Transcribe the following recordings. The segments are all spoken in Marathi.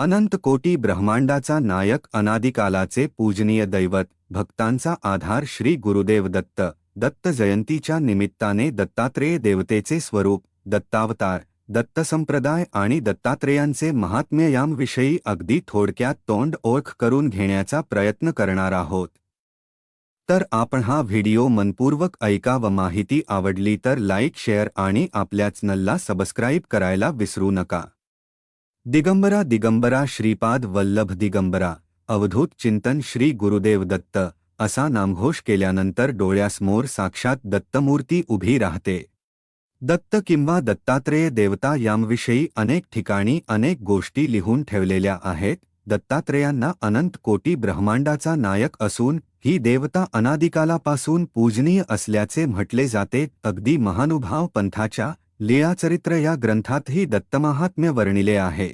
अनंत कोटी ब्रह्मांडाचा नायक अनादिकालाचे पूजनीय दैवत भक्तांचा आधार श्री गुरुदेव दत्त दत्त जयंतीच्या निमित्ताने दत्तात्रेय देवतेचे स्वरूप दत्तावतार दत्त संप्रदाय आणि दत्तात्रेयांचे महात्म्य यांविषयी अगदी थोडक्यात तोंड ओळख करून घेण्याचा प्रयत्न करणार आहोत. तर आपण हा व्हिडिओ मनपूर्वक ऐका व माहिती आवडली तर लाईक शेअर आणि आपल्या चॅनलला सबस्क्राईब करायला विसरू नका. दिगंबरा दिगंबरा श्रीपाद वल्लभ दिगंबरा अवधूत चिंतन श्री गुरुदेव दत्त असा नामघोष केल्यानंतर डोळ्यासमोर साक्षात दत्तमूर्ती उभी राहते. दत्त किंवा दत्तात्रेय देवता यांविषयी अनेक ठिकाणी अनेक गोष्टी लिहून ठेवलेल्या आहेत. दत्तात्रेयांना अनंत कोटी ब्रह्मांडाचा नायक असून ही देवता अनादिकालापासून पूजनीय असल्याचे म्हटले जाते. अगदी महानुभाव पंथाच्या लीळाचरित्र या ग्रंथातही दत्तमाहात्म्य वर्णिले आहे.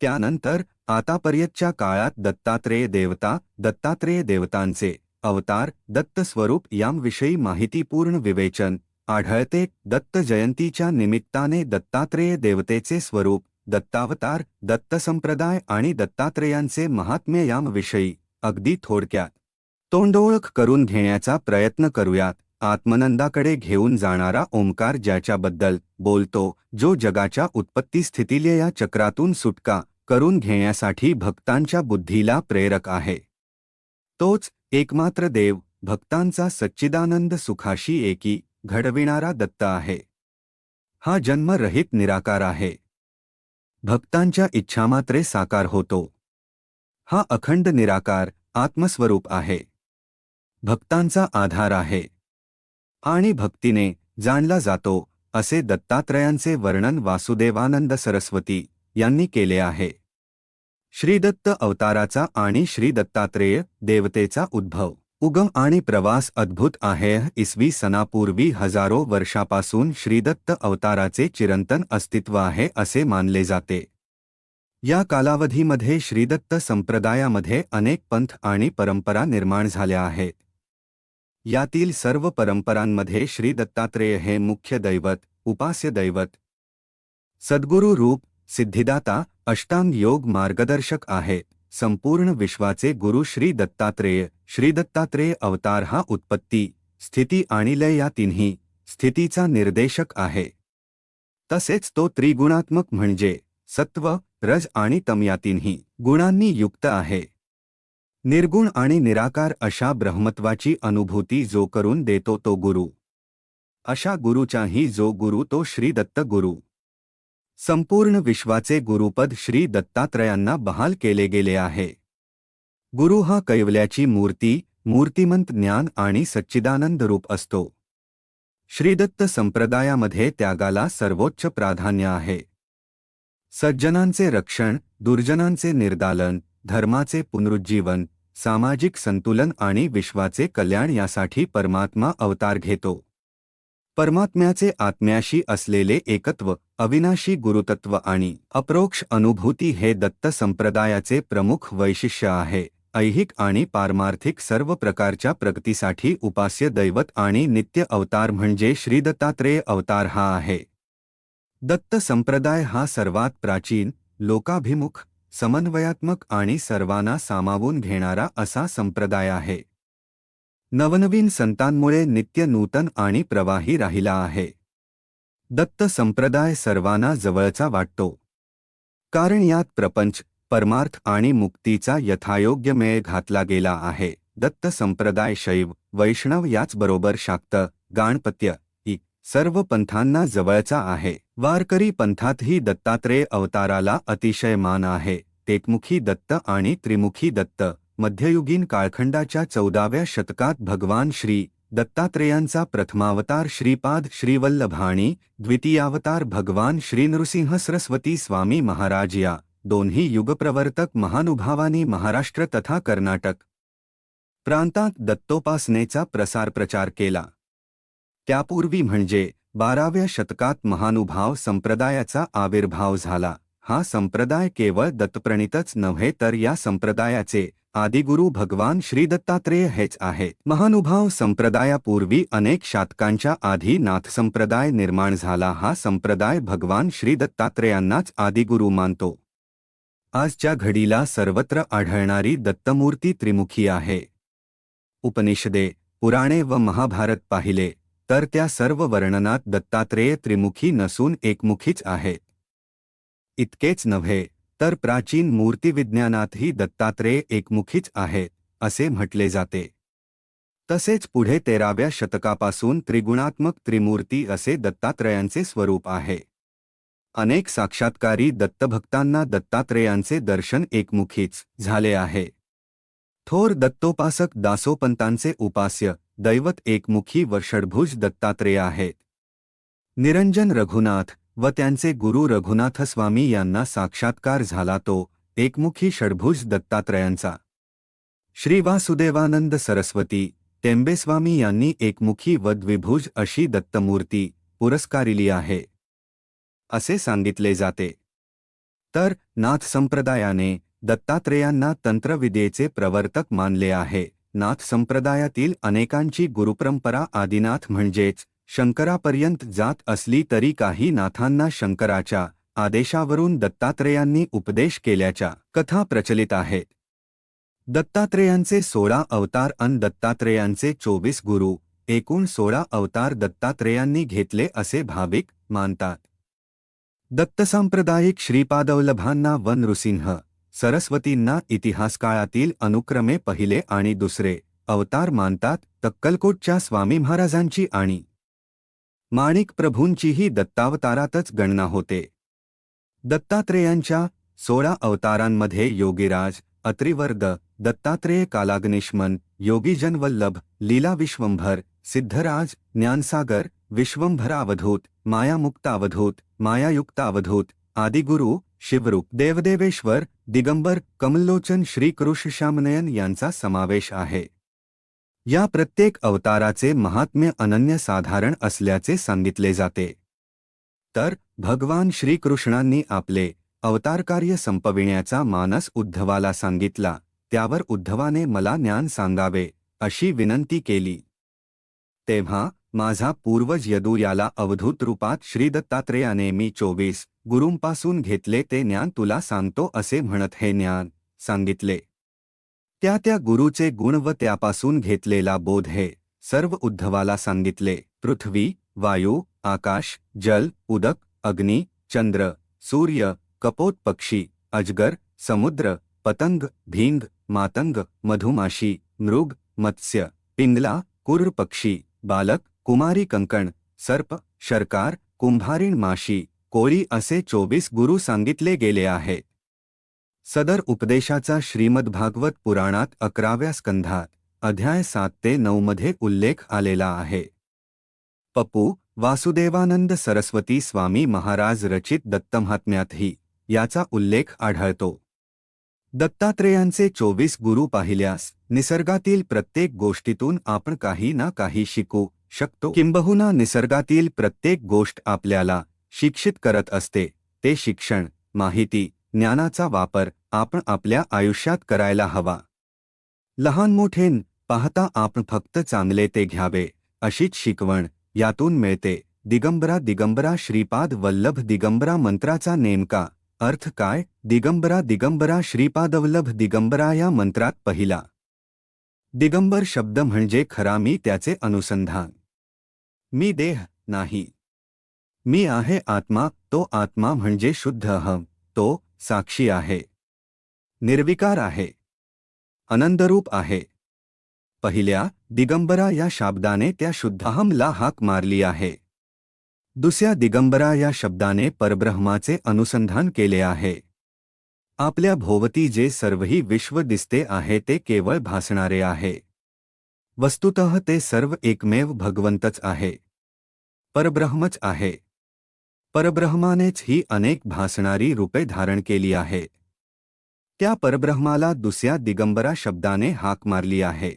त्यानंतर आतापर्यंतच्या काळात दत्तात्रेय देवता दत्तात्रेय देवतांचे अवतार दत्त स्वरूप यांविषयी माहितीपूर्ण विवेचन आढळते. दत्त जयंतीच्या निमित्ताने दत्तात्रेय देवतेचे स्वरूप दत्तावतार दत्त संप्रदाय आणि दत्तात्रेयांचे महात्म्य यांविषयी अगदी थोडक्यात तोंडओळख करून घेण्याचा प्रयत्न करूयात. आत्मनंदाकडे घेऊन जाणारा ओंकार ज्याच्याबद्दल बोलतो जो जगाच्या उत्पत्ती स्थितीले या चक्रातून सुटका करून घेण्यासाठी भक्तांच्या बुद्धीला प्रेरक आहे. तोच एकमात्र देव भक्तांचा सच्चिदानंद सुखाशी एकी घडविणारा दत्त आहे. हा जन्मरहित निराकार आहे. भक्तांच्या इच्छामात्रे साकार होतो. हा अखंड निराकार आत्मस्वरूप आहे. भक्तांचा आधार आहे. आणि भक्तीने जाणला जातो असे दत्तात्रयांचे वर्णन वासुदेवानंद सरस्वती यांनी केले आहे. श्रीदत्त अवताराचा आणि श्री दत्तात्रेय देवतेचा उद्भव. उगम आणि प्रवास अद्भुत आहे. इसवी सनापूर्वी हजारो वर्षापासून श्रीदत्त अवताराचे चिरंतन अस्तित्व आहे असे मानले जाते. या कालावधीमध्ये श्रीदत्त संप्रदायामध्ये अनेक पंथ आणि परंपरा निर्माण झाल्या आहेत. यातील सर्व परंपरांमध्ये श्री दत्तात्रेय हे मुख्य दैवत उपास्य दैवत. सद्गुरु रूप सिद्धिदाता अष्टांग योग मार्गदर्शक आहे. संपूर्ण विश्वाचे गुरु श्री दत्तात्रेय श्री दत्तात्रेय अवतार हा उत्पत्ती स्थिती आणि लय या तिन्ही स्थितीचा निर्देशक आहे. तसेच तो त्रिगुणात्मक म्हणजे सत्व रज आणि तम या तिन्ही गुणांनी युक्त आहे. निर्गुण आणि निराकार अशा ब्रह्मत्वाची अनुभूती जो करून देतो तो गुरु. अशा गुरुचाही जो गुरु तो श्री दत्त गुरु. संपूर्ण विश्वाचे गुरुपद श्री दत्तात्रयांना बहाल केले गेले आहे. गुरु हा कैवल्याची मूर्ती मूर्तिमंत ज्ञान आणि सच्चिदानंद रूप असतो. श्रीदत्त संप्रदायामध्ये त्यागाला सर्वोच्च प्राधान्य आहे. सज्जनांचे रक्षण दुर्जनांचे निर्दालन धर्माचे पुनरुज्जीवन सामाजिक संतुलन आणि विश्वाचे कल्याण यासाठी परमात्मा अवतार घेतो. परमात्म्याचे आत्म्याशी असलेले एकत्व अविनाशी गुरुतत्व आणि अप्रोक्ष अनुभूती हे दत्त संप्रदायाचे प्रमुख वैशिष्ट्य आहे. ऐहिक आणि पारमार्थिक सर्व प्रकारच्या प्रगतीसाठी उपास्य दैवत आणि नित्य अवतार म्हणजे श्रीदत्तात्रेय अवतार हा आहे. दत्त संप्रदाय हा सर्वात प्राचीन लोकाभिमुख समन्वयात्मक आणि सर्वांना सामावून घेणारा असा संप्रदाय आहे. नवनवीन संतांमुळे नित्य नूतन आणि प्रवाही राहिला आहे. दत्त संप्रदाय सर्वांना जवळचा वाटतो. कारण यात प्रपंच परमार्थ आणि मुक्तीचा यथायोग्य मेळ घातला गेला आहे. दत्त संप्रदाय शैव वैष्णव याचबरोबर शाक्त गाणपत्य सर्व पंथांना जवळचा आहे. वारकरी पंथातही दत्तात्रेय अवताराला अतिशय मान आहे. टेकमुखी दत्त आणि त्रिमुखी दत्त. मध्ययुगीन काळखंडाच्या चौदाव्या शतकात भगवान श्री दत्तात्रेयांचा प्रथमावतार श्रीपाद श्रीवल्लभाणी द्वितीयावतार भगवान श्री नृसिंह सरस्वती स्वामी महाराज या दोन्ही युगप्रवर्तक महानुभावांनी महाराष्ट्र तथा कर्नाटक प्रांतात दत्तोपासनेचा प्रसार प्रचार केला. त्यापूर्वी म्हणजे बाराव्या शतकात महानुभाव संप्रदायाचा आविर्भाव झाला. हा संप्रदाय केवळ दत्तप्रणितच नव्हे तर या संप्रदायाचे आदिगुरु भगवान श्री दत्तात्रेय हेच आहेत. महानुभाव संप्रदायापूर्वी अनेक शातकांच्या आधी नाथ संप्रदाय निर्माण झाला. हा संप्रदाय भगवान श्री दत्तात्रेयांनाच आदिगुरु मानतो. आजच्या घडीला सर्वत्र आढळणारी दत्तमूर्ती त्रिमुखी आहे. उपनिषदे पुराणे व महाभारत पाहिले. तर त्या सर्व वर्णनात दत्तात्रेय त्रिमुखी नसून एकमुखीच आहेत इतकेच नव्हे तर प्राचीन मूर्तिविज्ञानातही दत्तात्रेय एकमुखीच आहेत असे म्हटले जाते. तसेच पुढे तेराव्या शतकापासून त्रिगुणात्मक त्रिमूर्ती असे दत्तात्रयांचे स्वरूप आहे. अनेक साक्षात्कारी दत्तभक्तांना दत्तात्रेयांचे दर्शन एकमुखीच झाले आहे. थोर दत्तोपासक दासोपंतांचे उपास्य दैवत एकमुखी व षडभुज दत्तात्रेय आहेत. निरंजन रघुनाथ व त्यांचे गुरु रघुनाथस्वामी यांना साक्षात्कार झाला तो एकमुखी षडभुज दत्तात्रयांचा. श्री वासुदेवानंद सरस्वती टेंबेस्वामी यांनी एकमुखी व द्विभुज अशी दत्तमूर्ती पुरस्कारिली आहे. असे सांगितले जाते. तर नाथ संप्रदायाने दत्तात्रेयांना तंत्रविद्येचे प्रवर्तक मानले आहे. नाथ संप्रदायातील अनेकांची गुरुपरंपरा आदिनाथ म्हणजेच शंकरापर्यंत जात असली तरी काही नाथांना शंकराच्या आदेशावरून दत्तात्रेयांनी उपदेश केल्याच्या कथा प्रचलित आहेत. दत्तात्रेयांचे सोळा अवतार अन दत्तात्रेयांचे चोवीस गुरु एकूण सोळा अवतार दत्तात्रेयांनी घेतले असे भाविक मानतात. दत्तसांप्रदायिक श्रीपादवल्लभांना व नृसिंह सरस्वतींना इतिहासकाळातील अनुक्रमे पहिले आणि दुसरे अवतार मानतात तक्कलकोटच्या स्वामी महाराजांची आणि माणिक प्रभूंचीही दत्तावतारातच गणना होते. दत्तात्रेयांच्या सोळा अवतारांमध्ये योगीराज अत्रिवर्ग दत्तात्रेय कालाग्निष्मन योगीजनवल्लभ लीला विश्वंभर सिद्धराज ज्ञानसागर विश्वंभरावधूत मायामुक्तावधूत मायायुक्तावधूत आदिगुरु शिवरूप देवदेवेश्वर दिगंबर कमल्लोचन श्रीकृष्णश्यामनयन यांचा समावेश आहे. या प्रत्येक अवताराचे महात्म्य अनन्यसाधारण असल्याचे सांगितले जाते. तर भगवान श्रीकृष्णांनी आपले अवतारकार्य संपविण्याचा मानस उद्धवाला सांगितला त्यावर उद्धवाने मला ज्ञान सांगावे अशी विनंती केली. तेव्हा माझा पूर्वज यदू याला अवधूत रूपात श्री दत्तात्रेयाने मी चोवीस गुरूंपासून घेतले ते ज्ञान तुला सांगतो असे म्हणत हे ज्ञान सांगितले. त्या त्या गुरुचे गुण व त्यापासून घेतलेला बोध हे सर्व उद्धवाला सांगितले. पृथ्वी वायू आकाश जल उदक अग्नी चंद्र सूर्य कपोत पक्षी अजगर समुद्र पतंग भिंग मातंग मधुमाशी मृग मत्स्य पिंगला कुर्र पक्षी बालक कुमारी कंकण सर्प शर्कार कुंभारीण माशी कोळी असे चोवीस गुरु सांगितले गेले आहेत सदर उपदेशाचा श्रीमद्भागवत पुराणात अकराव्या स्कंधात अध्याय सात ते नऊमध्ये उल्लेख आलेला आहे. पप्पू वासुदेवानंद सरस्वती स्वामी महाराज रचित दत्तमहात्म्यातही याचा उल्लेख आढळतो. दत्तात्रेयांचे चोवीस गुरु पाहिल्यास निसर्गातील प्रत्येक गोष्टीतून आपण काही ना काही शिकू शकतो. किंबहुना निसर्गातील प्रत्येक गोष्ट आपल्याला शिक्षित करत असते. ते शिक्षण माहिती ज्ञानाचा वापर आपण आपल्या आयुष्यात करायला हवा. लहान मोठेन पाहता आपण फक्त चांगले ते घ्यावे अशीच शिकवण यातून मिळते. दिगंबरा दिगंबरा श्रीपाद वल्लभ दिगंबरा मंत्राचा नेमका अर्थ काय? दिगंबरा दिगंबरा श्रीपादवल्लभ दिगंबरा या मंत्रात पहिला. दिगंबर शब्द म्हणजे खरा मी त्याचे अनुसंधान. मी देह नाही. मी आहे आत्मा तो आत्मा म्हणजे शुद्ध अहम तो साक्षी आहे. निर्विकार आहे. आनंदरूप आहे. पहिल्या दिगंबरा या शब्दाने त्या शुद्धाहमला हाक मारली आहे. दुसऱ्या दिगंबरा या शब्दाने परब्रह्माचे अनुसंधान केले आहे. आपल्या भोवती जे सर्वही विश्व दिसते आहे ते केवळ भासणारे आहे. वस्तुत ते सर्व एकमेव भगवंतच आहे. परब्रह्मच आहे. परब्रह्मानेच ही अनेक भासणारी रूपे धारण केली आहे. त्या परब्रह्माला दुसऱ्या दिगंबरा शब्दाने हाक मारली आहे.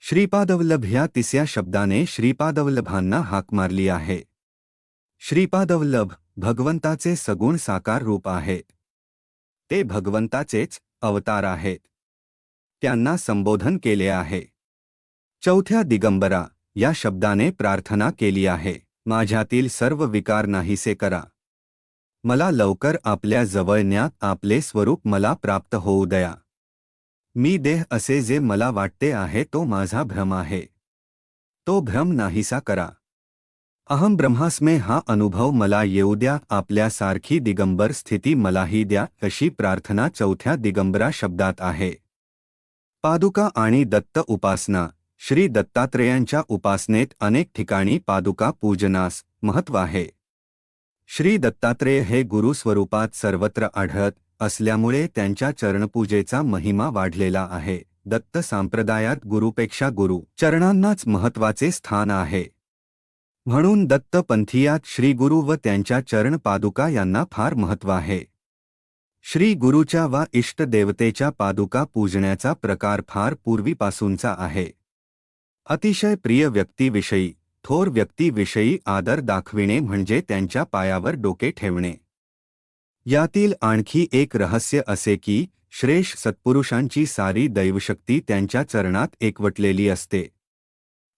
श्रीपादवल्लभ ह्या तिसऱ्या शब्दाने श्रीपादवल्लभांना हाक मारली आहे. श्रीपादवल्लभ भगवंताचे सगुण साकार रूप आहेत ते भगवंताचेच अवतार आहेत. त्यांना संबोधन केले आहे. चौथ्या दिगंबरा या शब्दाने प्रार्थना केली आहे. माझ्यातील सर्व विकार नाहीसे करा. मला लवकर आपल्या जवळ न्या आपले स्वरूप मला प्राप्त होऊ द्या. मी देह असे जे मला वाटते आहे तो माझा भ्रम आहे. तो भ्रम नाहीसा करा. अहम ब्रह्मास्मे हा अनुभव मला येऊ द्या आपल्यासारखी दिगंबर स्थिती मलाही द्या अशी प्रार्थना चौथ्या दिगंबरा शब्दात आहे. पादुका आणि दत्त उपासना श्री दत्तात्रेयांच्या उपासनेत अनेक ठिकाणी पादुका पूजनास महत्त्व आहे. श्री दत्तात्रेय हे गुरु स्वरूपात सर्वत्र आढळत असल्यामुळे त्यांच्या चरणपूजेचा महिमा वाढलेला आहे. दत्त संप्रदायात गुरुपेक्षा गुरु चरणांनाच महत्त्वाचे स्थान आहे. म्हणून दत्त पंथीयात श्री गुरु व त्यांच्या चरण पादुका यांना फार महत्त्व आहे. श्री गुरुच्या वा इष्ट देवतेच्या पादुका पूजण्याचा प्रकार फार पूर्वीपासूनचा आहे. अतिशय प्रिय व्यक्तीविषयी थोर व्यक्तीविषयी आदर दाखविणे म्हणजे त्यांच्या पायावर डोके ठेवणे. यातील आणखी एक रहस्य असे की श्रेष्ठ सत्पुरुषांची सारी दैवशक्ती त्यांच्या चरणात एकवटलेली असते.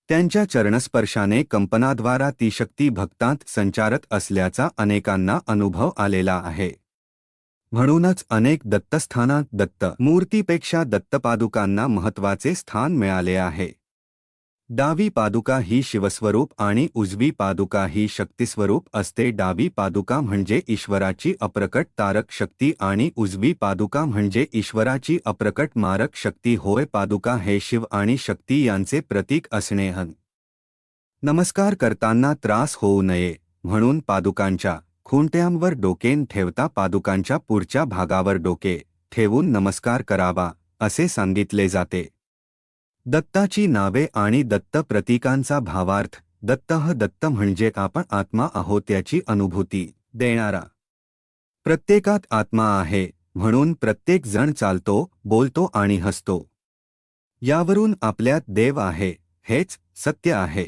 त्यांच्या चरणस्पर्शाने कंपनाद्वारा ती शक्ती भक्तांत संचारत असल्याचा अनेकांना अनुभव आलेला आहे. म्हणूनच अनेक दत्तस्थानात दत्त मूर्तीपेक्षा दत्तपादुकांना महत्त्वाचे स्थान मिळाले आहे. डावी पादुका ही शिवस्वरूप आणि उजवी पादुका ही शक्तिस्वरूप असते. डावी पादुका म्हणजे ईश्वराची अप्रकट तारक शक्ती आणि उजवी पादुका म्हणजे ईश्वराची अप्रकट मारक शक्ती. होय पादुका हे शिव आणि शक्ती यांचे प्रतीक असणे. हन नमस्कार करताना त्रास होऊ नये म्हणून पादुकांच्या खुंट्यांवर डोकेन ठेवता पादुकांच्या पुढच्या भागावर डोके ठेवून नमस्कार करावा असे सांगितले जाते. दत्ताची नावे आणि दत्त प्रतीकांचा भावार्थ. दत्तः दत्त म्हणजे आपण आत्मा आहोत याची अनुभूती देणारा. प्रत्येकात आत्मा आहे म्हणून प्रत्येक जण चालतो बोलतो आणि हसतो. यावरून आपल्यात देव आहे हेच सत्य आहे.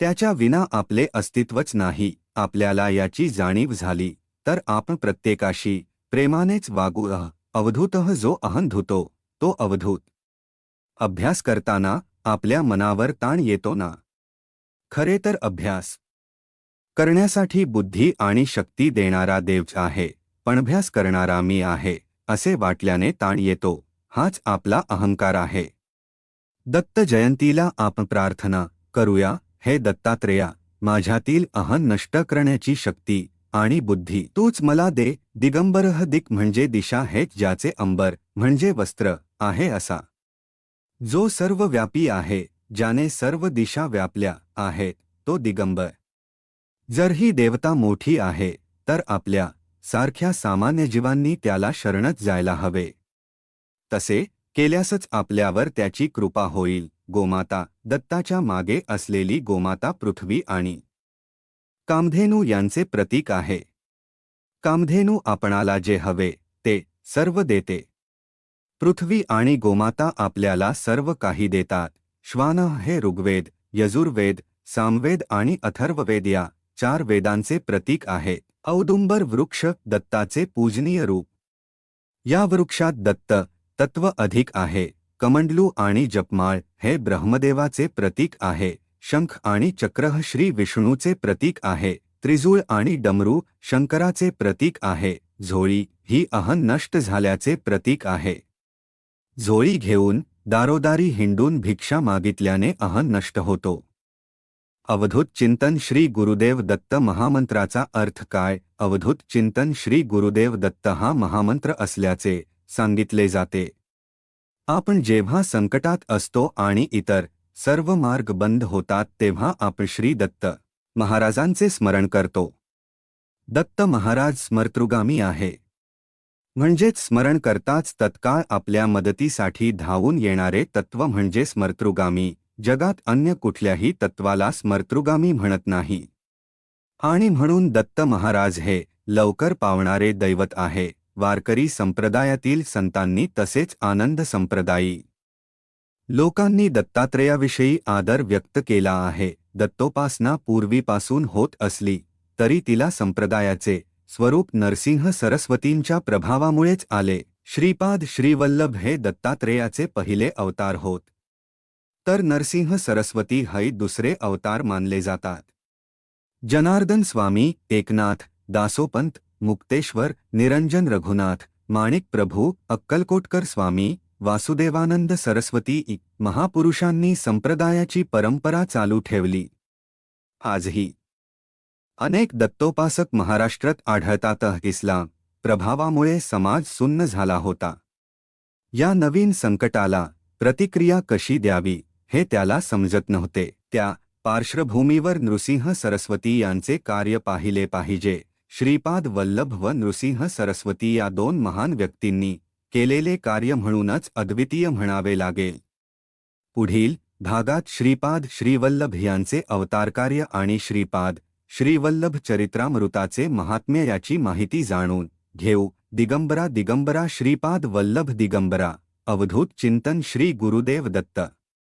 त्याच्या विना आपले अस्तित्वच नाही आपल्याला याची जाणीव झाली तर आपण प्रत्येकाशी प्रेमानेच वागू अह अवधूतः जो अहंधुतो तो अवधूत. अभ्यास करताना आपल्या मनावर ताण येतो ना? खरे तर अभ्यास. करण्यासाठी बुद्धी आणि शक्ती देणारा देवच आहे पण अभ्यास करणारा मी आहे असे वाटल्याने ताण येतो हाच आपला अहंकार आहे. दत्त जयंतीला आपण प्रार्थना करूया हे दत्तात्रेया माझ्यातील अहन नष्ट करण्याची शक्ती आणि बुद्धी. तूच मला दे दिगंबरह दिक म्हणजे दिशा हेच ज्याचे अंबर म्हणजे वस्त्र आहे असा. जो सर्व व्यापी आहे ज्याने सर्व दिशा व्यापल्या आहेत तो दिगंबर. जर ही देवता मोठी आहे तर आपल्या सारख्या सामान्य जीवांनी त्याला शरणच जायला हवे. तसे केल्यासच आपल्यावर त्याची कृपा होईल गोमाता दत्ताच्या मागे असलेली गोमाता पृथ्वी आणि. कामधेनू यांचे प्रतीक आहे. कामधेनू आपणाला जे हवे ते सर्व देते. पृथ्वी आणि गोमाता आपल्याला सर्व काही देतात. श्वान हे ऋग्वेद यजुर्वेद सामवेद आणि अथर्ववेद या चार वेदांचे प्रतीक आहे औदुंबर वृक्ष दत्ताचे पूजनीय रूप. या वृक्षात दत्त तत्व अधिक आहे. कमंडलू आणि जपमाळ हे ब्रह्मदेवाचे प्रतीक आहे. शंख आणि चक्रह श्री विष्णूचे प्रतीक आहे. त्रिजूळ आणि डमरू शंकराचे प्रतीक आहे. झोळी ही अहन नष्ट झाल्याचे प्रतीक आहे. झोळी घेऊन दारोदारी हिंडून भिक्षा मागितल्याने अहन नष्ट होतो. अवधूत चिंतन श्री गुरुदेव दत्त महामंत्राचा अर्थ काय? अवधूत चिंतन श्री गुरुदेव दत्त हा महामंत्र असल्याचे सांगितले जाते. आपण जेव्हा संकटात असतो आणि इतर सर्व मार्ग बंद होतात तेव्हा आपण श्री दत्त महाराजांचे स्मरण करतो. दत्त महाराज स्मर्तृगामी आहे. म्हणजेच स्मरण करताच तत्काळ आपल्या मदतीसाठी धावून येणारे तत्व म्हणजे स्मर्तृगामी. जगात अन्य कुठल्याही तत्वाला स्मर्तृगामी म्हणत नाही. आणि म्हणून दत्त महाराज हे लवकर पावणारे दैवत आहे. वारकरी संप्रदायातील संतांनी तसेच आनंद संप्रदायी. लोकांनी दत्तात्रेयाविषयी आदर व्यक्त केला आहे. दत्तोपासना पूर्वीपासून होत असली तरी तिला संप्रदायाचे स्वरूप नरसिंह सरस्वतींच्या प्रभावामुळेच आले. श्रीपाद श्रीवल्लभ हे दत्तात्रेयाचे पहिले अवतार होत. तर नरसिंह सरस्वती हई दुसरे अवतार मानले जातात. जनार्दन स्वामी एकनाथ दासोपंत मुक्तेश्वर निरंजन रघुनाथ माणिक प्रभू अक्कलकोटकर स्वामी वासुदेवानंद सरस्वती महापुरुषांनी संप्रदायाची परंपरा चालू ठेवली. आजही अनेक दत्तोपासक महाराष्ट्रात आढळतात इस्लाम प्रभावामुळे समाज सुन्न झाला होता. या नवीन संकटाला प्रतिक्रिया कशी द्यावी हे त्याला समजत नव्हते. त्या पार्श्वभूमीवर नृसिंह सरस्वती यांचे कार्य पाहिले पाहिजे. श्रीपाद वल्लभ व नृसिंह सरस्वती या दोन महान व्यक्तींनी केलेले कार्य म्हणूनच अद्वितीय म्हणावे लागेल. पुढील भागात श्रीपाद श्रीवल्लभ यांचे अवतारकार्य आणि श्रीपाद श्रीवल्लभ चरित्रामृताचे महात्म्य याची माहिती जाणून घेऊ. दिगंबरा दिगंबरा श्रीपाद वल्लभ दिगंबरा. अवधूत चिंतन श्री गुरुदेव दत्त.